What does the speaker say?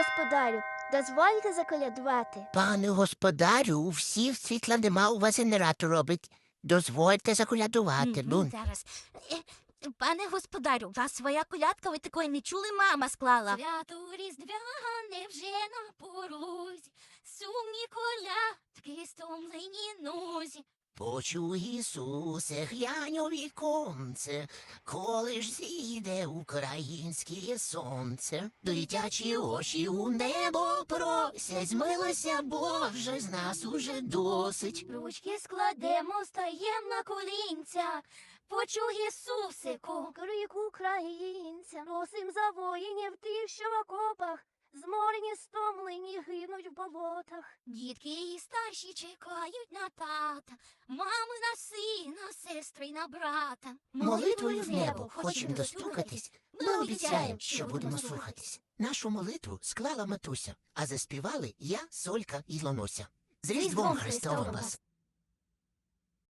господарю, дозвольте заколядувати. Пане господарю, у всіх світла нема, у вас генератор робить. Дозвольте заколядувати. Мгм, Ну, Зараз. Е, Пане господарю, у вас своя колядка, ви такої не чули, мама склала. Свято різдвяне вже на порозі, сумні колядки стомлені нозі. Почуй, Ісусе, глянь у віконце, коли ж зійде українське сонце. Дитячі очі у небо просять, змилося Боже, з нас уже досить. Ручки складемо, стаєм на колінця. Почуй, Ісусику, Крик українцям, болотах. дітки і старші чекають на тата, мами на сина, сестри й на брата. Молитвою в небо хочемо достукатись. Ми обіцяємо, що будемо слухатись. Нашу молитву склала матуся, а заспівали я, Солька і Лонося. З Різдвом Христовим вас!